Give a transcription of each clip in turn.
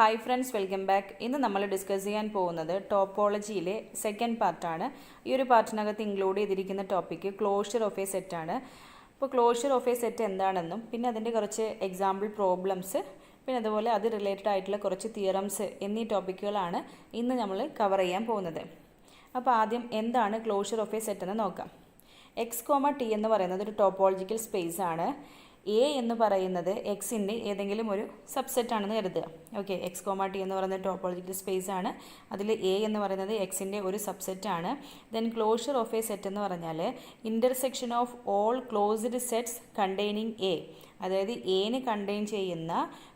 Hi friends welcome back ഇന്ന് നമ്മൾ discuss ചെയ്യാൻ പോകുന്നത് ടോപ്പോളജിയിലെ സെക്കൻഡ് പാർട്ടാണ് ഈ ഒരു പാർട്ടിനകത്ത് ഇൻക്ലൂഡ് ചെയ്തിരിക്കുന്ന ടോപ്പിക്ക് ക്ലോഷർ ഓഫ് എ സെറ്റാണ് അപ്പോൾ ക്ലോഷർ ഓഫ് എ സെറ്റ് എന്താണെന്നും പിന്നെ അതിന്റെ കുറച്ച് എക്സാമ്പിൾ പ്രോബ്ലംസ് പിന്നെ അതുപോലെ അത് റിലേറ്റഡ് ആയിട്ടുള്ള കുറച്ച് തിയറംസ് എന്നീ ടോപ്പിക്കുകളാണ് ഇന്ന് നമ്മൾ കവർ ചെയ്യാൻ പോകുന്നത്. അപ്പോൾ ആദ്യം എന്താണ് ക്ലോഷർ ഓഫ് എ സെറ്റ് എന്ന് നോക്കാം. എക്സ് കോമ ടി എന്ന് പറയുന്നത് ഒരു ടോപ്പോളജിക്കൽ സ്പേസ് ആണ്. എ എന്ന് പറയുന്നത് എക്സിന്റെ ഏതെങ്കിലും ഒരു സബ്സെറ്റ് ആണെന്ന് കരുതുക. ഓക്കെ എക്സ് കോമ ടി എന്ന് പറയുന്നത് ടോപ്പോളജിക്കൽ സ്പേസ് ആണ്. അതിൽ എ എന്ന് പറയുന്നത് എക്സിന്റെ ഒരു സബ്സെറ്റ് ആണ്. Then closure of a set എന്ന് പറഞ്ഞാൽ intersection of all closed sets containing A അതായത് എന് കണ്ടെയ്ൻ ചെയ്യുന്ന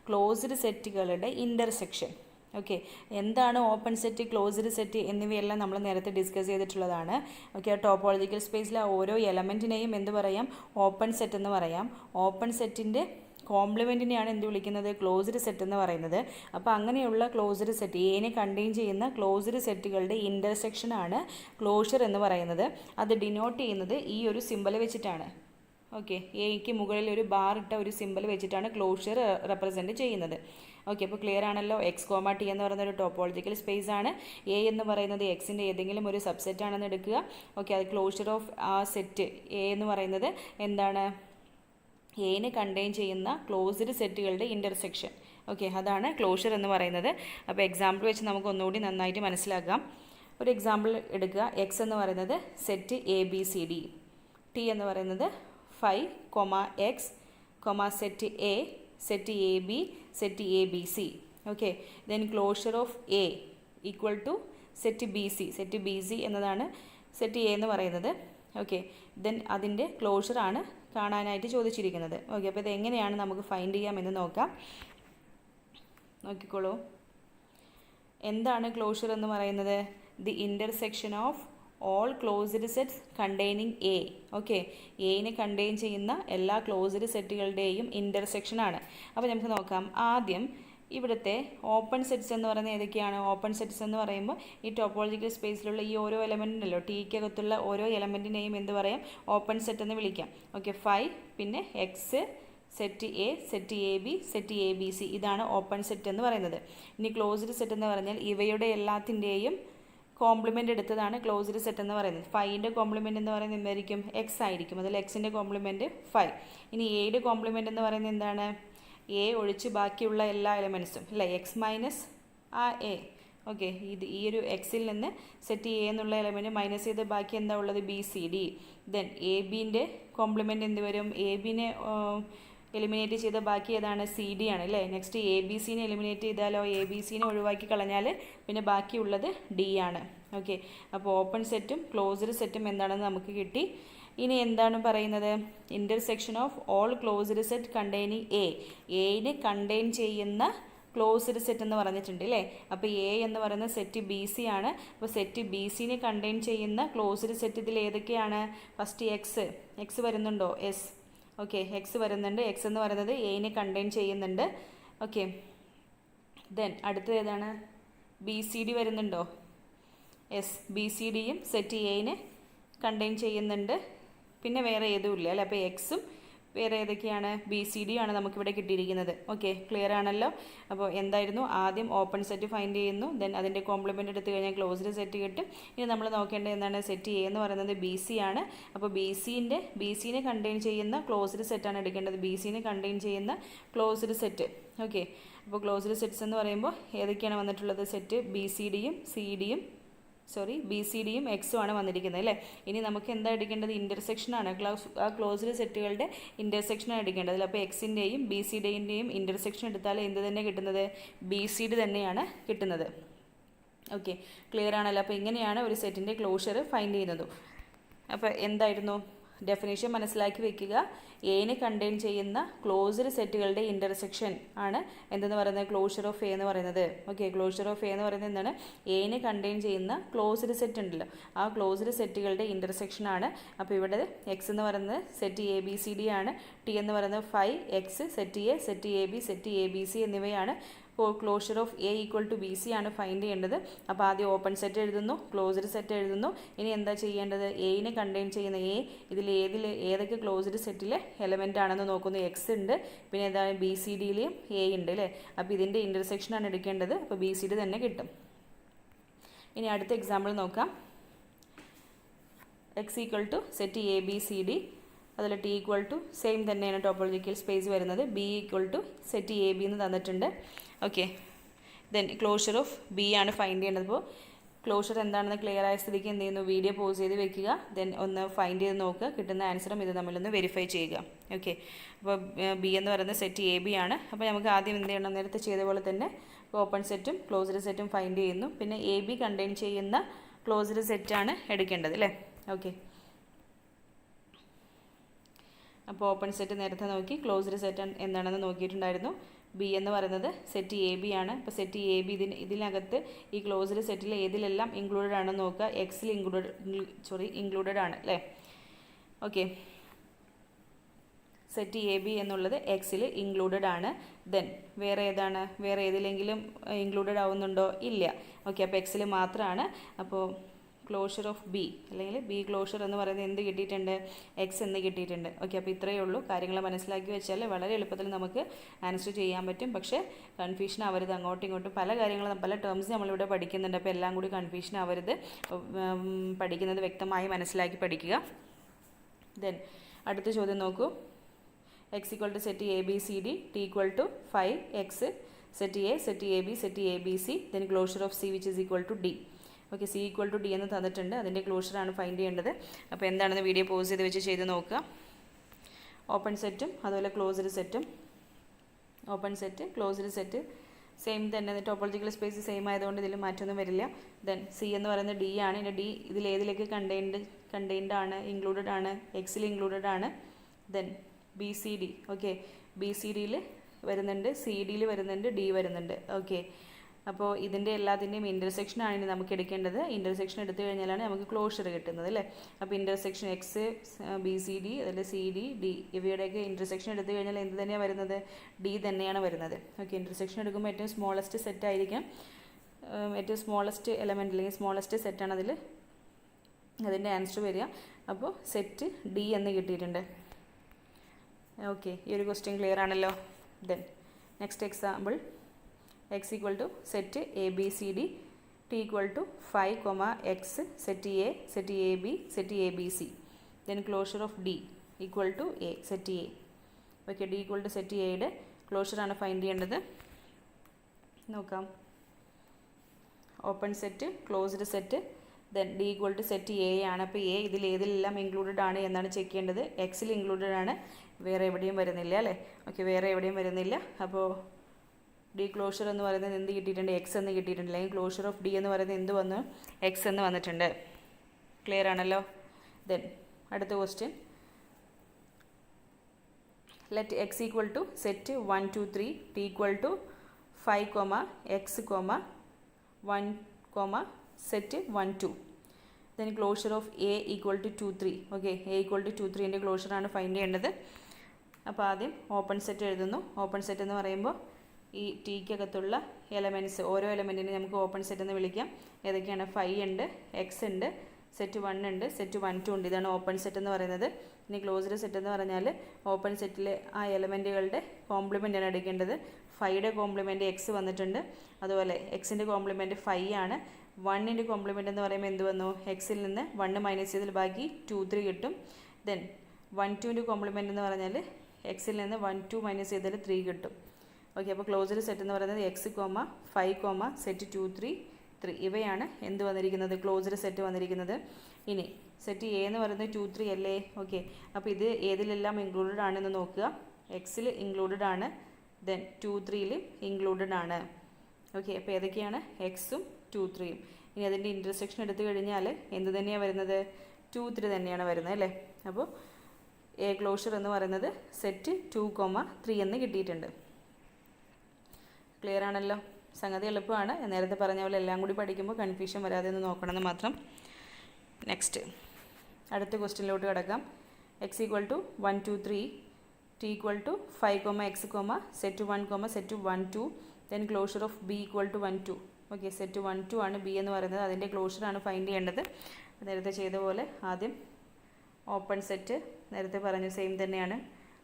ക്ലോസ്ഡ് സെറ്റുകളുടെ ഇന്റർസെക്ഷൻ ഓക്കെ എന്താണ് ഓപ്പൺ സെറ്റ് ക്ലോസ്ഡ് സെറ്റ് എന്നിവയെല്ലാം നമ്മൾ നേരത്തെ ഡിസ്കസ് ചെയ്തിട്ടുള്ളതാണ്. ഓക്കെ ടോപ്പോളജിക്കൽ സ്പേസിലെ ഓരോ എലമെന്റിനെയും എന്ത് പറയാം? ഓപ്പൺ സെറ്റ് എന്ന് പറയാം. ഓപ്പൺ സെറ്റിന്റെ കോംപ്ലിമെന്റിനെയാണ് എന്ത് വിളിക്കുന്നത്? ക്ലോസ്ഡ് സെറ്റ് എന്ന് പറയുന്നത്. അപ്പോൾ അങ്ങനെയുള്ള ക്ലോസ്ഡ് സെറ്റ് ഏനെ കണ്ടെയ്ൻ ചെയ്യുന്ന ക്ലോസ്ഡ് സെറ്റുകളുടെ ഇന്റർസെക്ഷനാണ് ക്ലോഷർ എന്ന് പറയുന്നത്. അത് ഡിനോട്ട് ചെയ്യുന്നത് ഈ ഒരു സിമ്പൽ വെച്ചിട്ടാണ്. ഓക്കെ എയ്ക്ക് മുകളിൽ ഒരു ബാർ ഇട്ട ഒരു സിമ്പിൾ വെച്ചിട്ടാണ് ക്ലോഷർ റെപ്രസെന്റ് ചെയ്യുന്നത്. ഓക്കെ അപ്പോൾ ക്ലിയർ ആണല്ലോ? എക്സ് കോമ ടി എന്ന് പറയുന്ന ഒരു ടോപ്പോളജിക്കൽ സ്പേസ് ആണ്. എ എന്ന് പറയുന്നത് എക്സിന്റെ ഏതെങ്കിലും ഒരു സബ്സെറ്റ് ആണെന്ന് എടുക്കുക. ഓക്കെ അത് ക്ലോഷർ ഓഫ് ആ സെറ്റ് എ എന്ന് പറയുന്നത് എന്താണ്? എനെ കണ്ടെയ്ൻ ചെയ്യുന്ന ക്ലോസ്ഡ് സെറ്റുകളുടെ ഇന്റർസെക്ഷൻ ഓക്കെ അതാണ് ക്ലോഷർ എന്ന് പറയുന്നത്. അപ്പോൾ എക്സാമ്പിൾ വെച്ച് നമുക്ക് ഒന്നുകൂടി നന്നായിട്ട് മനസ്സിലാക്കാം. ഒരു എക്സാമ്പിൾ എടുക്കുക. എക്സ് എന്ന് പറയുന്നത് set A B C D T എന്ന് പറയുന്നത് five comma X comma set A set A B set A B C. Okay then closure of A equal to set B C set B C എന്നതാണ് set A എന്ന് പറയുന്നത്. Okay then അതിന്റെ ക്ലോഷറാണ് കാണാനായിട്ട് ചോദിച്ചിരിക്കുന്നത്. Okay അപ്പോൾ ഇത് എങ്ങനെയാണ് നമുക്ക് ഫൈൻഡ് ചെയ്യാമെന്ന് നോക്കാം. നോക്കിക്കോളൂ. എന്താണ് ക്ലോഷർ എന്ന് പറയുന്നത്? The intersection of all closed sets containing A okay എയിനെ contain ചെയ്യുന്ന എല്ലാ ക്ലോസ്ഡ് സെറ്റുകളുടെയും ഇന്റർസെക്ഷൻ ആണ്. അപ്പോൾ നമുക്ക് നോക്കാം. ആദ്യം ഇവിടുത്തെ ഓപ്പൺ സെറ്റ്സ് എന്ന് പറയുന്നത് ഏതൊക്കെയാണ്? ഓപ്പൺ സെറ്റ്സ് എന്ന് പറയുമ്പോൾ ഈ ടോപ്പോളജിക്കൽ സ്പേസിലുള്ള ഈ ഓരോ എലമെന്റിനല്ലോ ടീക്കകത്തുള്ള ഓരോ എലമെന്റിനെയും എന്ത് പറയാം? ഓപ്പൺ സെറ്റ് എന്ന് വിളിക്കാം. ഓക്കെ ഫൈവ് പിന്നെ X set A set A B set A B C ഇതാണ് ഓപ്പൺ സെറ്റ് എന്ന് പറയുന്നത്. ഇനി ക്ലോസ്ഡ് സെറ്റ് എന്ന് പറഞ്ഞാൽ ഇവയുടെ എല്ലാത്തിന്റെയും കോംപ്ലിമെന്റ് എടുത്തതാണ് ക്ലോസ്ഡ് സെറ്റ് എന്ന് പറയുന്നത്. ഫൈവിന്റെ കോംപ്ലിമെന്റ് എന്ന് പറയുന്നത് എന്തായിരിക്കും? എക്സ് ആയിരിക്കും. അതിൽ എക്സിന്റെ കോംപ്ലിമെന്റ് ഫൈവ് ഇനി എയുടെ കോംപ്ലിമെന്റ് എന്ന് പറയുന്നത് എന്താണ്? എ ഒഴിച്ച് ബാക്കിയുള്ള എല്ലാ എലമെൻസും അല്ലേ? എക്സ് മൈനസ് ആ എ ഓക്കെ ഇത് ഈ ഒരു എക്സിൽ നിന്ന് സെറ്റ് എ എന്നുള്ള എലമെന്റ് മൈനസ് ചെയ്ത് ബാക്കി എന്താ ഉള്ളത്? B C D then A ബിന്റെ complement എന്ത് വരും? എ ബിനെ എലിമിനേറ്റ് ചെയ്ത ബാക്കി ഏതാണ് സി ഡി ആണ് അല്ലേ? നെക്സ്റ്റ് എ ബി സിനെ എലിമിനേറ്റ് ചെയ്താലോ? എ ബി സിനെ ഒഴിവാക്കി കളഞ്ഞാൽ പിന്നെ ബാക്കിയുള്ളത് ഡി ആണ്. ഓക്കെ അപ്പോൾ ഓപ്പൺ സെറ്റും ക്ലോസ്ഡ് സെറ്റും എന്താണെന്ന് നമുക്ക് കിട്ടി. ഇനി എന്താണ് പറയുന്നത്? Intersection of all closed set containing A എനെ കണ്ടെയ്ൻ ചെയ്യുന്ന ക്ലോസ്ഡ് സെറ്റ് എന്ന് പറഞ്ഞിട്ടുണ്ട് അല്ലേ? അപ്പോൾ എ എന്ന് പറയുന്ന സെറ്റ് ബി സി ആണ്. അപ്പോൾ സെറ്റ് ബി സിനെ കണ്ടെയ്ൻ ചെയ്യുന്ന ക്ലോസ്ഡ് സെറ്റ് ഇതിൽ ഏതൊക്കെയാണ്? ഫസ്റ്റ് എക്സ് എക്സ് വരുന്നുണ്ടോ? എസ് ഓക്കെ എക്സ് വരുന്നുണ്ട്. എക്സ് എന്ന് പറയുന്നത് എനെ കണ്ടെയ്ൻ ചെയ്യുന്നുണ്ട്. ഓക്കെ ദെൻ അടുത്തത് ഏതാണ്? ബി സി ഡി വരുന്നുണ്ടോ? എസ് ബി സി ഡിയും സെറ്റ് എനെ കണ്ടെയ്ൻ ചെയ്യുന്നുണ്ട്. പിന്നെ വേറെ ഇല്ല അല്ലേ? അപ്പോൾ എക്സും വേറെ ഏതൊക്കെയാണ്? ബി സി ഡി ആണ് നമുക്കിവിടെ കിട്ടിയിരിക്കുന്നത്. ഓക്കെ ക്ലിയർ ആണല്ലോ? അപ്പോൾ എന്തായിരുന്നു? ആദ്യം ഓപ്പൺ സെറ്റ് ഫൈൻഡ് ചെയ്യുന്നു. ദെൻ അതിന്റെ കോംപ്ലിമെന്റ് എടുത്തു കഴിഞ്ഞാൽ ക്ലോസ്ഡ് സെറ്റ് കിട്ടും. ഇനി നമ്മൾ നോക്കേണ്ടത് എന്താണ്? സെറ്റ് എ എന്ന് പറയുന്നത് ബി സി ആണ്. അപ്പോൾ ബി സിന്റെ ബി സിനെ കണ്ടെയ്ൻ ചെയ്യുന്ന ക്ലോസ്ഡ് സെറ്റാണ് എടുക്കേണ്ടത്. ബി സിനെ കണ്ടെയ്ൻ ചെയ്യുന്ന ക്ലോസ്ഡ് സെറ്റ് ഓക്കെ അപ്പോൾ ക്ലോസ്ഡ് സെറ്റ്സ് എന്ന് പറയുമ്പോൾ ഏതൊക്കെയാണ് വന്നിട്ടുള്ളത്? സെറ്റ് ബി സി ഡിയും സി ഡിയും സോറി ബി സി ഡിയും എക്സും ആണ് വന്നിരിക്കുന്നത് അല്ലേ? ഇനി നമുക്ക് എന്താ എടുക്കേണ്ടത്? ഇന്റർസെക്ഷനാണ് ക്ലോസ് ആ ക്ലോസ്ഡ് സെറ്റുകളുടെ ഇന്റർസെക്ഷനാണ് എടുക്കേണ്ടത്. അപ്പോൾ എക്സിന്റെയും ബി സി ഡിന്റെയും ഇന്റർസെക്ഷൻ എടുത്താൽ എന്ത് തന്നെ കിട്ടുന്നത്? ബി സി ഡി തന്നെയാണ് കിട്ടുന്നത്. ഓക്കെ ക്ലിയർ ആണല്ലോ. അപ്പോൾ ഇങ്ങനെയാണ് ഒരു സെറ്റിന്റെ ക്ലോഷർ ഫൈൻഡ് ചെയ്യുന്നത്. അപ്പോൾ എന്തായിരുന്നു? ഡെഫിനേഷൻ മനസ്സിലാക്കി വെക്കുക. എനെ കണ്ടെയ്ൻ ചെയ്യുന്ന ക്ലോസ്ഡ് സെറ്റുകളുടെ ഇന്റർസെക്ഷൻ ആണ് എന്തെന്ന് പറയുന്നത്? ക്ലോഷർ ഓഫ് എ എന്ന് പറയുന്നത്. ഓക്കെ ക്ലോഷർ ഓഫ് എ എന്ന് പറയുന്നത് എന്താണ്? എനെ കണ്ടെയ്ൻ ചെയ്യുന്ന ക്ലോസ്ഡ് സെറ്റ് ഉണ്ടല്ലോ. ആ ക്ലോസ്ഡ് സെറ്റുകളുടെ ഇന്റർസെക്ഷൻ ആണ്. അപ്പോൾ ഇവിടെ എക്സ് എന്ന് പറയുന്നത് set A B C D ആണ്. ടി എന്ന് പറയുന്നത് five X set A set A B set A B C എന്നിവയാണ് closure of A equal to B C ആണ് ഫൈൻഡ് ചെയ്യേണ്ടത്. അപ്പോൾ ആദ്യം ഓപ്പൺ സെറ്റ് എഴുതുന്നു ക്ലോസ്ഡ് സെറ്റ് എഴുതുന്നു. ഇനി എന്താ ചെയ്യേണ്ടത്? എയിനെ കണ്ടെയ്ൻ ചെയ്യുന്ന എ ഇതിൽ ഏതിൽ ഏതൊക്കെ ക്ലോസ്ഡ് സെറ്റിലെ എലമെന്റ് ആണെന്ന് നോക്കുന്നു. എക്സ് ഉണ്ട് പിന്നെ എന്താണ് ബി സി ഡിയിലെയും എ ഉണ്ട് അല്ലേ? അപ്പോൾ ഇതിന്റെ ഇന്റർസെക്ഷനാണ് എടുക്കേണ്ടത്. അപ്പോൾ ബി സി ഡി തന്നെ കിട്ടും. ഇനി അടുത്ത എക്സാമ്പിൾ നോക്കാം. X equal to set A B C D അതിൽ ടി ഈക്വൽ ടു സെയിം തന്നെയാണ് ടോപ്പോളജിക്കൽ സ്പേസ് വരുന്നത്. B equal to set A B എന്ന് തന്നിട്ടുണ്ട്. Okay then closure of B ആണ് ഫൈൻഡ് ചെയ്യേണ്ടത്. അപ്പോൾ ക്ലോഷർ എന്താണെന്ന് ക്ലിയർ ആയ സ്ഥിതിക്ക് എന്ത് ചെയ്യുന്നു? വീഡിയോ പോസ് ചെയ്ത് വെക്കുക. ദെൻ ഒന്ന് ഫൈൻഡ് ചെയ്ത് നോക്കുക. കിട്ടുന്ന ആൻസറും ഇത് തമ്മിലൊന്ന് വെരിഫൈ ചെയ്യുക. ഓക്കെ അപ്പോൾ ബി എന്ന് പറയുന്നത് സെറ്റ് എ ബി ആണ്. അപ്പോൾ നമുക്ക് ആദ്യം എന്ത് ചെയ്യണം? നേരത്തെ ചെയ്ത പോലെ തന്നെ ഓപ്പൺ സെറ്റും ക്ലോസ്ഡ് സെറ്റും ഫൈൻഡ് ചെയ്യുന്നു. പിന്നെ എ ബി കണ്ടെയ്ൻ ചെയ്യുന്ന ക്ലോസ്ഡ് സെറ്റാണ് എടുക്കേണ്ടത് അല്ലേ? ഓക്കെ അപ്പോൾ ഓപ്പൺ സെറ്റ് നേരത്തെ നോക്കി ക്ലോസ്ഡ് സെറ്റ് എന്താണെന്ന് നോക്കിയിട്ടുണ്ടായിരുന്നു. ബി എന്ന് പറയുന്നത് സെറ്റ് എ ബി ആണ്. അപ്പോൾ സെറ്റ് എ ബി ഇതിന് ഇതിനകത്ത് ഈ ക്ലോസ്ഡ് സെറ്റിൽ ഏതിലെല്ലാം ഇൻക്ലൂഡഡ് ആണെന്ന് നോക്കുക. എക്സിൽ ഇൻക്ലൂഡ് സോറി ഇൻക്ലൂഡഡ് ആണ് അല്ലേ? ഓക്കെ സെറ്റ് എ ബി എന്നുള്ളത് എക്സിൽ ഇൻക്ലൂഡഡ് ആണ്. ദെൻ വേറെ ഏതാണ്? വേറെ ഏതിലെങ്കിലും ഇൻക്ലൂഡഡ് ആവുന്നുണ്ടോ? ഇല്ല. ഓക്കെ അപ്പോൾ എക്സിൽ മാത്രമാണ്. അപ്പോൾ ക്ലോഷർ ഓഫ് ബി അല്ലെങ്കിൽ ബി ക്ലോഷർ എന്ന് പറയുന്നത് എന്ത് കിട്ടിയിട്ടുണ്ട്? എക്സ് എന്ന് കിട്ടിയിട്ടുണ്ട്. ഓക്കെ അപ്പോൾ ഇത്രയേ ഉള്ളൂ. കാര്യങ്ങൾ മനസ്സിലാക്കി വെച്ചാൽ വളരെ എളുപ്പത്തിൽ നമുക്ക് ആൻസർ ചെയ്യാൻ പറ്റും. പക്ഷേ കൺഫ്യൂഷൻ ആവരുത്. അങ്ങോട്ടും ഇങ്ങോട്ടും പല കാര്യങ്ങളും പല ടേംസ് നമ്മളിവിടെ പഠിക്കുന്നുണ്ട്. അപ്പോൾ എല്ലാം കൂടി കൺഫ്യൂഷൻ ആവരുത്. പഠിക്കുന്നത് വ്യക്തമായി മനസ്സിലാക്കി പഠിക്കുക. ദെൻ അടുത്ത ചോദ്യം നോക്കൂ. X equal to set A B C D T equal to five X set A set A B set A B C then closure of C which is equal to D okay C equal to D എന്ന് തന്നിട്ടുണ്ട്. അതിന്റെ ക്ലോഷറാണ് find ചെയ്യേണ്ടത്. അപ്പോൾ എന്താണെന്ന് video pause ചെയ്ത് വെച്ച് ചെയ്ത് നോക്കുക. ഓപ്പൺ സെറ്റും അതുപോലെ ക്ലോസ്ഡ് സെറ്റും. Open set closed set. Same തന്നെ. ടോപ്പോളജിക്കൽ സ്പേസ് സെയിം ആയതുകൊണ്ട് ഇതിൽ മാറ്റമൊന്നും വരില്ല. ദെൻ സി എന്ന് പറയുന്നത് ഡി ആണ്. ഇതിന്റെ ഡി ഇതിൽ ഏതിലേക്ക് കണ്ടെയ്ൻഡ് കണ്ടെയ്ൻഡ് ആണ് ഇൻക്ലൂഡഡ് ആണ് എക്സിൽ ഇൻക്ലൂഡഡ് ആണ്. Then B C D okay B C ഡിയിൽ വരുന്നുണ്ട്. സി ഡിയിൽ വരുന്നുണ്ട്. ഡി വരുന്നുണ്ട്. ഓക്കെ അപ്പോൾ ഇതിന്റെ എല്ലാത്തിന്റെയും ഇന്റർസെക്ഷനാണ് ഇനി നമുക്ക് എടുക്കേണ്ടത്. ഇന്റർസെക്ഷൻ എടുത്തു കഴിഞ്ഞാലാണ് നമുക്ക് ക്ലോഷർ കിട്ടുന്നത് അല്ലേ? അപ്പോൾ intersection X B C D അതിൽ സി ഡി ഡി ഇവയുടെയൊക്കെ ഇന്റർസെക്ഷൻ എടുത്തു കഴിഞ്ഞാൽ എന്ത് തന്നെയാണ് വരുന്നത്? ഡി തന്നെയാണ് വരുന്നത്. ഓക്കെ ഇന്റർസെക്ഷൻ എടുക്കുമ്പോൾ ഏറ്റവും സ്മോളസ്റ്റ് സെറ്റ് ആയിരിക്കാം. ഏറ്റവും സ്മോളസ്റ്റ് എലമെന്റ് അല്ലെങ്കിൽ സ്മോളസ്റ്റ് സെറ്റാണ് അതിൽ അതിന്റെ ആൻസർ വരിക. അപ്പോൾ സെറ്റ് ഡി എന്ന് കിട്ടിയിട്ടുണ്ട്. ഓക്കെ ഈ ഒരു ക്വസ്റ്റ്യൻ ക്ലിയർ ആണല്ലോ. Then next example X equal to set A B C D T equal to five comma X set A set A B set A B C then closure of D equal to A set A okay D equal to set എയുടെ ക്ലോഷറാണ് find ചെയ്യേണ്ടത്. നോക്കാം. Open set closed set then D equal to set A ആണ്. അപ്പോൾ A ഇതിൽ ഏതിലെല്ലാം included ആണ് എന്നാണ് ചെക്ക് ചെയ്യേണ്ടത്. എക്സിൽ ഇൻക്ലൂഡഡ് ആണ്. വേറെ എവിടെയും വരുന്നില്ല അല്ലേ? ഓക്കെ വേറെ എവിടെയും വരുന്നില്ല. അപ്പോൾ ഡി ക്ലോഷർ എന്ന് പറയുന്നത് എന്ത് കിട്ടിയിട്ടുണ്ട്? എക്സ് എന്ന് കിട്ടിയിട്ടുണ്ട്. അല്ലെങ്കിൽ ക്ലോഷർ ഓഫ് ഡി എന്ന് പറയുന്നത് എന്ത് വന്നു? എക്സ് എന്ന് വന്നിട്ടുണ്ട്. ക്ലിയർ ആണല്ലോ? ദെൻ അടുത്ത question let X equal to set one two three T equal to five comma X comma one comma set one two then closure of A equal to two three okay A equal to two ത്രീന്റെ ക്ലോഷറാണ് find ചെയ്യേണ്ടത്. അപ്പോൾ ആദ്യം open set എഴുതുന്നു. Open set എന്ന് പറയുമ്പോൾ ഈ ടീക്കകത്തുള്ള elements ഓരോ എലമെന്റിനെ നമുക്ക് ഓപ്പൺ സെറ്റ് എന്ന് വിളിക്കാം. ഏതൊക്കെയാണ്? ഫൈവ് ഉണ്ട് എക്സ് ഉണ്ട് സെറ്റ് വൺ ഉണ്ട് സെറ്റ് വൺ ടു ഉണ്ട്. ഇതാണ് ഓപ്പൺ സെറ്റ് എന്ന് പറയുന്നത്. ഇനി ക്ലോസ്ഡ് സെറ്റ് എന്ന് പറഞ്ഞാൽ ഓപ്പൺ സെറ്റിലെ ആ എലമെന്റുകളുടെ ആണ് എടുക്കേണ്ടത്. ഫൈയുടെ കോംപ്ലിമെന്റ് എക്സ് വന്നിട്ടുണ്ട്. അതുപോലെ എക്സിന്റെ കോംപ്ലിമെന്റ് ഫൈവ് ആണ്. വണ്ണിന്റെ കോംപ്ലിമെന്റ് എന്ന് പറയുമ്പോൾ എന്ത് വന്നു? എക്സിൽ നിന്ന് വണ്ണ് മൈനസ് ചെയ്തതിൽ ബാക്കി ടു ത്രീ കിട്ടും. ദെൻ വൺ ടുവിന്റെ കോംപ്ലിമെന്റ് എന്ന് പറഞ്ഞാൽ എക്സിൽ നിന്ന് വൺ ടു മൈനസ് ചെയ്താൽ ത്രീ കിട്ടും. ഓക്കെ അപ്പോൾ ക്ലോസ്ഡ് സെറ്റ് എന്ന് പറയുന്നത് X comma five comma set two three three ഇവയാണ് എന്ത് വന്നിരിക്കുന്നത്? ക്ലോസ്ഡ് സെറ്റ് വന്നിരിക്കുന്നത്. ഇനി സെറ്റ് എ എന്ന് പറയുന്നത് ടു ത്രീ അല്ലേ? ഓക്കെ അപ്പോൾ ഇത് ഏതിലെല്ലാം ഇൻക്ലൂഡഡ് ആണെന്ന് നോക്കുക. എക്സിൽ ഇൻക്ലൂഡഡ് ആണ് ദെൻ ടു ത്രീയിൽ ഇൻക്ലൂഡഡ് ആണ്. ഓക്കെ അപ്പോൾ ഏതൊക്കെയാണ്? എക്സും ടു ത്രീയും ഇനി അതിന്റെ ഇന്റർസെക്ഷൻ എടുത്തു കഴിഞ്ഞാൽ എന്ത് തന്നെയാണ് വരുന്നത്? ടു ത്രീ തന്നെയാണ് വരുന്നത് അല്ലേ? അപ്പോൾ എ ക്ലോഷർ എന്ന് പറയുന്നത് സെറ്റ് ടു കോമ ത്രീ എന്ന് കിട്ടിയിട്ടുണ്ട്. ക്ലിയർ ആണല്ലോ. സംഗതി എളുപ്പമാണ്. നേരത്തെ പറഞ്ഞ പോലെ എല്ലാം കൂടി പഠിക്കുമ്പോൾ കൺഫ്യൂഷൻ വരാതെ എന്ന് നോക്കണമെന്ന് മാത്രം. നെക്സ്റ്റ് അടുത്ത ക്വസ്റ്റ്യനിലോട്ട് കിടക്കാം. X equal to one two three T equal to five comma X comma set one comma set one two then closure of B equal to one two okay set one two ആണ് B എന്ന് പറയുന്നത്. അതിന്റെ ക്ലോഷറാണ് find ചെയ്യേണ്ടത്. നേരത്തെ ചെയ്ത പോലെ ആദ്യം open set നേരത്തെ പറഞ്ഞു സെയിം തന്നെയാണ്.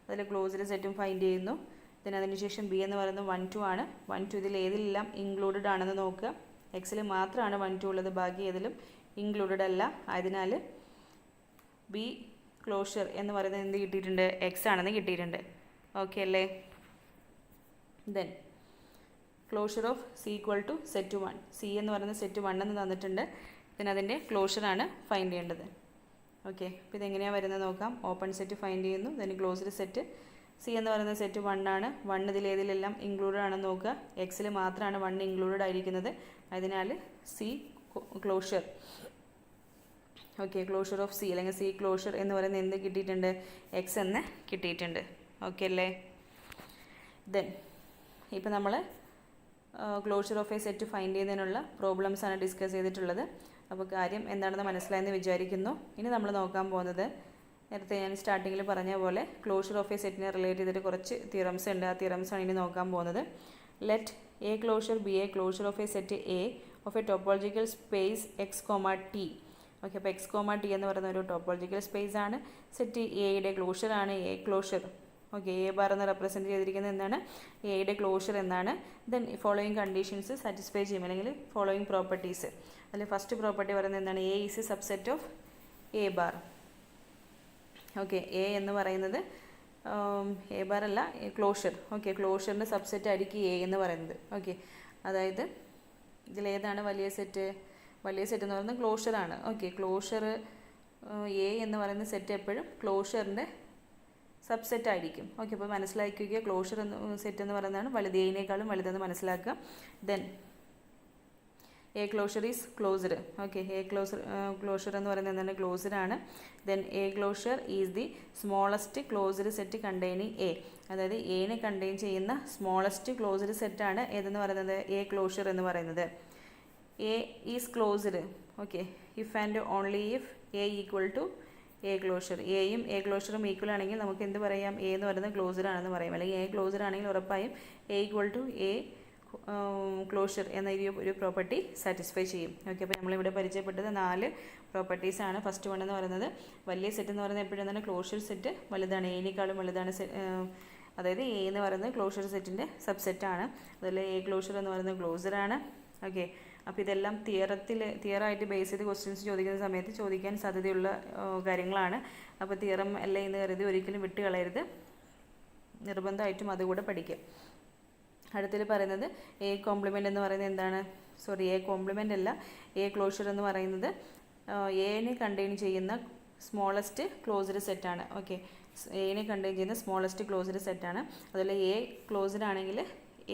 അതിൽ ക്ലോസ്ഡ് സെറ്റും ഫൈൻഡ് ചെയ്യുന്നു. Then അതിനുശേഷം ബി എന്ന് പറയുന്നത് വൺ ടു ആണ്. വൺ ടു ഇതിൽ ഏതിലെല്ലാം ഇൻക്ലൂഡഡ് ആണെന്ന് നോക്കുക. എക്സിൽ മാത്രമാണ് വൺ ടു ഉള്ളത്. ബാക്കി ഏതിലും ഇൻക്ലൂഡഡ് അല്ല. അതിനാൽ ബി ക്ലോഷർ എന്ന് പറയുന്നത് എന്ത് കിട്ടിയിട്ടുണ്ട്? എക്സ് ആണെന്ന് കിട്ടിയിട്ടുണ്ട്. ഓക്കെ അല്ലേ? Then closure of C equal to set one C എന്ന് പറയുന്നത് സെറ്റ് വൺ എന്ന് തന്നിട്ടുണ്ട്. ദെൻ അതിന്റെ ക്ലോഷറാണ് ഫൈൻഡ് ചെയ്യേണ്ടത്. ഓക്കെ അപ്പോൾ ഇതെങ്ങനെയാണ് വരുന്നത് നോക്കാം. ഓപ്പൺ സെറ്റ് ഫൈൻഡ് ചെയ്യുന്നു. ദെൻ ക്ലോസ്ഡ് സെറ്റ് സി എന്ന് പറയുന്ന സെറ്റ് വൺ ആണ്. വൺ ഇതിലേതിലെല്ലാം ഇൻക്ലൂഡഡ് ആണെന്ന് നോക്കുക. എക്സിൽ മാത്രമാണ് വൺ ഇൻക്ലൂഡഡ് ആയിരിക്കുന്നത്. അതിനാൽ C closure okay closure of C അല്ലെങ്കിൽ സി ക്ലോഷർ എന്ന് പറയുന്നത് എന്ത് കിട്ടിയിട്ടുണ്ട്? എക്സ് എന്ന് കിട്ടിയിട്ടുണ്ട്. ഓക്കെ അല്ലേ? ദെൻ ഇപ്പം നമ്മൾ closure of a set find ചെയ്യുന്നതിനുള്ള പ്രോബ്ലംസ് ആണ് ഡിസ്കസ് ചെയ്തിട്ടുള്ളത്. അപ്പോൾ കാര്യം എന്താണെന്ന് മനസ്സിലായെന്ന് വിചാരിക്കുന്നു. ഇനി നമ്മൾ നോക്കാൻ പോകുന്നത് നേരത്തെ ഞാൻ സ്റ്റാർട്ടിങ്ങിൽ പറഞ്ഞ പോലെ ക്ലോഷർ ഓഫ് എ സെറ്റിനെ റിലേറ്റ് ചെയ്തിട്ട് കുറച്ച് തിയറംസ് ഉണ്ട്. ആ തിയറംസ് ആണ് ഇനി നോക്കാൻ പോകുന്നത്. Let A closure B A closure of a set A of a topological space X comma T okay അപ്പോൾ എക്സ് കോമ ടി എന്ന് പറയുന്ന ഒരു ടോപ്പോളജിക്കൽ സ്പേസ് ആണ്. സെറ്റ് എയുടെ ആണ് A closure okay A bar എന്ന് റെപ്രസെന്റ് ചെയ്തിരിക്കുന്നത് എന്താണ്? എയുടെ ക്ലോഷർ എന്നാണ്. ദെൻ ഫോളോയിങ് കണ്ടീഷൻസ് സാറ്റിസ്ഫൈ ചെയ്യും. അല്ലെങ്കിൽ ഫോളോയിങ് പ്രോപ്പർട്ടീസ് അതിൽ ഫസ്റ്റ് പ്രോപ്പർട്ടി പറയുന്നത് എന്താണ്? A is a subset of A bar okay A എന്ന് പറയുന്നത് എ ബാർ അല്ല ക്ലോഷർ ഓക്കെ ക്ലോഷറിന്റെ സബ്സെറ്റ് ആയിരിക്കും എ എന്ന് പറയുന്നത്. ഓക്കെ അതായത് ഇതിലേതാണ് വലിയ സെറ്റ് വലിയ സെറ്റ് എന്ന് പറയുന്നത് ക്ലോഷറാണ് ഓക്കെ ക്ലോഷർ എ എന്ന് പറയുന്ന സെറ്റ് എപ്പോഴും ക്ലോഷറിന്റെ സബ്സെറ്റ് ആയിരിക്കും. ഓക്കെ അപ്പോൾ മനസ്സിലാക്കുക ക്ലോഷർ എന്ന് സെറ്റ് എന്ന് പറയുന്നതാണ് വലുത് എയിനേക്കാളും വലുതെന്ന് മനസ്സിലാക്കുക. Then A closure is closed okay A closer closure എന്ന് പറയുന്നത് എന്താണ്? ക്ലോസ്ഡ് ആണ്. Then A closure is the smallest closed set containing A അതായത് എനെ കണ്ടെയ്ൻ ചെയ്യുന്ന സ്മോളസ്റ്റ് ക്ലോസ്ഡ് സെറ്റാണ് ഏതെന്ന് പറയുന്നത്? എ ക്ലോഷർ എന്ന് പറയുന്നത്. A is closed okay if and only if A equal to A closure എയും എ ക്ലോഷറും ഈക്വൽ ആണെങ്കിൽ നമുക്ക് എന്ത് പറയാം? എ എന്ന് പറയുന്നത് ക്ലോസ്ഡ് ആണെന്ന് പറയാം. അല്ലെങ്കിൽ എ ക്ലോസ്ഡ് ആണെങ്കിൽ ഉറപ്പായും A equal to A closure എന്ന ഒരു ഒരു പ്രോപ്പർട്ടി സാറ്റിസ്ഫൈ ചെയ്യും. ഓക്കെ അപ്പോൾ നമ്മളിവിടെ പരിചയപ്പെട്ടത് നാല് പ്രോപ്പർട്ടീസാണ് ഫസ്റ്റ് വൺ എന്ന് പറയുന്നത് വലിയ സെറ്റ് എന്ന് പറയുന്നത് എപ്പോഴും തന്നെ ക്ലോഷർ സെറ്റ് വലുതാണ്. എനേക്കാളും വലുതാണ് അതായത് എ എന്ന് പറയുന്നത് ക്ലോഷർ സെറ്റിന്റെ സബ്സെറ്റാണ് അതിൽ എ ക്ലോഷർ എന്ന് പറയുന്നത് ക്ലോസറാണ് ഓക്കെ അപ്പോൾ ഇതെല്ലാം തിയറത്തിൽ തിയറായിട്ട് ബേസ് ചെയ്ത് ക്വസ്റ്റ്യൻസ് ചോദിക്കുന്ന സമയത്ത് ചോദിക്കാൻ സാധ്യതയുള്ള കാര്യങ്ങളാണ്. അപ്പോൾ തിയറം അല്ല എന്ന് കരുതി ഒരിക്കലും വിട്ട് കളയരുത് നിർബന്ധമായിട്ടും അതുകൂടെ പഠിക്കുക അടുത്തിൽ പറയുന്നത് എ കോംപ്ലിമെന്റ് എന്ന് പറയുന്നത് എന്താണ്? സോറി എ കോംപ്ലിമെന്റ് അല്ല. എ ക്ലോഷർ എന്ന് പറയുന്നത് എനെ കണ്ടെയ്ൻ ചെയ്യുന്ന സ്മോളസ്റ്റ് ക്ലോസ്ഡ് സെറ്റാണ് ഓക്കെ എനെ കണ്ടെയ്ൻ ചെയ്യുന്ന സ്മോളസ്റ്റ് ക്ലോസ്ഡ് സെറ്റാണ് അതുപോലെ എ ക്ലോസ്ഡ് ആണെങ്കിൽ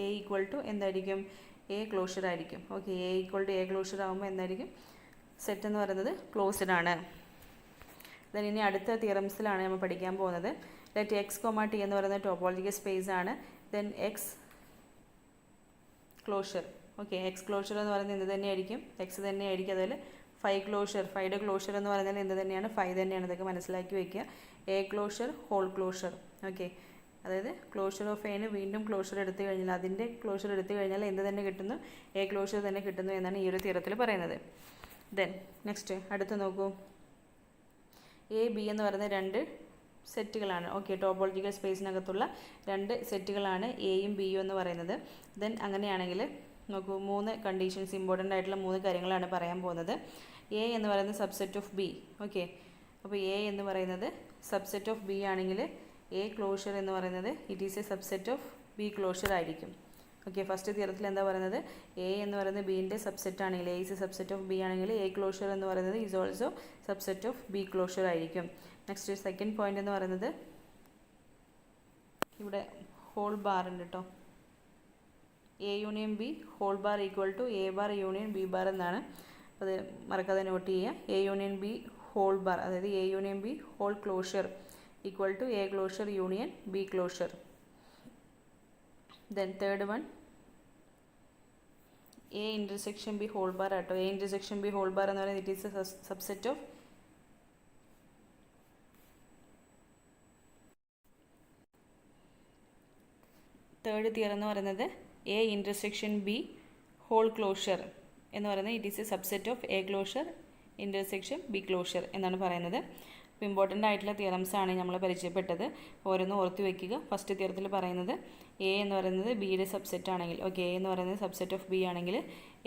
എ ഈക്വൽ ടു എന്തായിരിക്കും? എ ക്ലോഷർ ആയിരിക്കും. Okay A equal to A closure ആകുമ്പോൾ എന്തായിരിക്കും? സെറ്റ് എന്ന് പറയുന്നത് ക്ലോസ്ഡ് ആണ്. ദെൻ ഇനി അടുത്ത തിയറംസിലാണ് നമ്മൾ പഠിക്കാൻ പോകുന്നത്. ലെറ്റ് എക്സ് കൊമ ടി എന്ന് പറയുന്ന ടോപ്പോളജിക്കൽ സ്പേസ് ആണ്. Then X closure okay X closure എന്ന് പറയുന്നത് എന്ത് തന്നെയായിരിക്കും? എക്സ് തന്നെയായിരിക്കും. അതിൽ ഫൈവ് ക്ലോഷർ ഫൈയുടെ ക്ലോഷർ എന്ന് പറഞ്ഞാൽ എന്ത് തന്നെയാണ്? ഫൈവ് തന്നെയാണ്. ഇതൊക്കെ മനസ്സിലാക്കി വയ്ക്കുക A closure whole closure okay അതായത് ക്ലോഷർ ഓഫ് എന് വീണ്ടും ക്ലോഷർ എടുത്തു കഴിഞ്ഞാൽ അതിന്റെ ക്ലോഷർ എടുത്തു കഴിഞ്ഞാൽ എന്ത് തന്നെ കിട്ടുന്നു? എ ക്ലോഷർ തന്നെ കിട്ടുന്നു എന്നാണ് ഈ ഒരു തീരത്തിൽ പറയുന്നത്. ദെൻ നെക്സ്റ്റ് അടുത്ത് നോക്കൂ. എ ബി എന്ന് പറയുന്ന രണ്ട് സെറ്റുകളാണ്. ഓക്കെ ടോപ്പോളജിക്കൽ സ്പേസിനകത്തുള്ള രണ്ട് സെറ്റുകളാണ് എയും ബിയും എന്ന് പറയുന്നത്. ദെൻ അങ്ങനെയാണെങ്കിൽ നോക്കൂ മൂന്ന് കണ്ടീഷൻസ് ഇമ്പോർട്ടന്റ് ആയിട്ടുള്ള മൂന്ന് കാര്യങ്ങളാണ് പറയാൻ പോകുന്നത്. എ എന്ന് പറയുന്നത് സബ്സെറ്റ് ഓഫ് ബി ഓക്കെ അപ്പോൾ എ എന്ന് പറയുന്നത് സബ്സെറ്റ് ഓഫ് ബി ആണെങ്കിൽ എ ക്ലോഷർ എന്ന് പറയുന്നത് it is a subset of B closure ആയിരിക്കും. ഓക്കെ ഫസ്റ്റ് തിയറത്തിൽ എന്താ പറയുന്നത്? എ എന്ന് പറയുന്നത് ബീന്റെ സബ്സെറ്റ് ആണെങ്കിൽ A is subset of B ആണെങ്കിൽ എ ക്ലോഷർ എന്ന് പറയുന്നത് is also subset of B closure ആയിരിക്കും. നെക്സ്റ്റ് സെക്കൻഡ് പോയിന്റ് എന്ന് പറയുന്നത് ഇവിടെ ഹോൾ ബാർ ഉണ്ട് കേട്ടോ A union B whole bar equal to A bar union B bar എന്നാണ്. അത് മറക്കാതെ നോട്ട് ചെയ്യുക A union B whole bar അതായത് A union B whole closure equal to A closure union B closure then third one A intersection B whole bar ആട്ടോ. A intersection B whole bar എന്ന് പറയുന്നത് it is a subset of third theorem എന്ന് പറയുന്നത് A intersection B whole closure എന്ന് പറയുന്നത് it is a subset of A closure intersection B closure എന്നാണ് പറയുന്നത്. അപ്പോൾ ഇമ്പോർട്ടന്റ് ആയിട്ടുള്ള തിയറംസ് ആണ് നമ്മൾ പരിചയപ്പെട്ടത്. ഓരോന്ന് ഓർത്ത് വയ്ക്കുക ഫസ്റ്റ് തിയറത്തിൽ പറയുന്നത് എ എന്ന് പറയുന്നത് ബിയുടെ സബ്സെറ്റ് ആണെങ്കിൽ ഓക്കെ എ എന്ന് പറയുന്നത് സബ്സെറ്റ് ഓഫ് ബി ആണെങ്കിൽ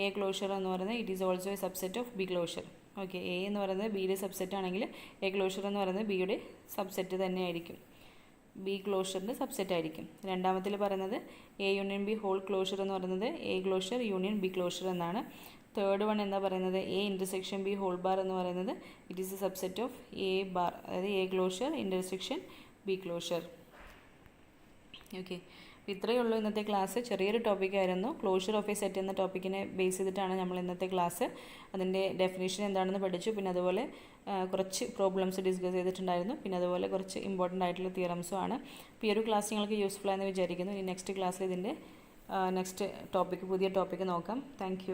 എ ക്ലോഷർ എന്ന് പറയുന്നത് it is also a subset of B closure okay A എന്ന് പറയുന്നത് ബിയുടെ സബ്സെറ്റ് ആണെങ്കിൽ എ ക്ലോഷർ എന്ന് പറയുന്നത് ബിയുടെ സബ്സെറ്റ് തന്നെയായിരിക്കും ബി ക്ലോഷറിന്റെ സബ്സെറ്റ് ആയിരിക്കും. രണ്ടാമത്തിൽ പറയുന്നത് A union B whole closure എന്ന് പറയുന്നത് A closure union B closure എന്നാണ്. തേർഡ് വൺ എന്ന് പറയുന്നത് A intersection B whole bar എന്ന് പറയുന്നത് it is a subset of A bar അതായത് A closure intersection B closure. Okay ഇത്രയേ ഉള്ളൂ ഇന്നത്തെ ക്ലാസ്. ചെറിയൊരു ടോപ്പിക്കായിരുന്നു ക്ലോഷർ ഓഫ് എ സെറ്റ് എന്ന ടോപ്പിക്കിനെ ബേസ് ചെയ്തിട്ടാണ് നമ്മൾ ഇന്നത്തെ ക്ലാസ് അതിന്റെ ഡെഫിനേഷൻ എന്താണെന്ന് പഠിച്ചു. പിന്നെ അതുപോലെ കുറച്ച് പ്രോബ്ലംസ് ഡിസ്കസ് ചെയ്തിട്ടുണ്ടായിരുന്നു. പിന്നെ അതുപോലെ കുറച്ച് ഇമ്പോർട്ടന്റ് ആയിട്ടുള്ള തിയറംസും ആണ്. അപ്പോൾ ഈ ഒരു ക്ലാസ് നിങ്ങൾക്ക് യൂസ്ഫുൾ ആയെന്ന് വിചാരിക്കുന്നു. ഇനി നെക്സ്റ്റ് ക്ലാസ്സിൽ ഇതിന്റെ നെക്സ്റ്റ് ടോപ്പിക്ക് പുതിയ ടോപ്പിക്ക് നോക്കാം. താങ്ക്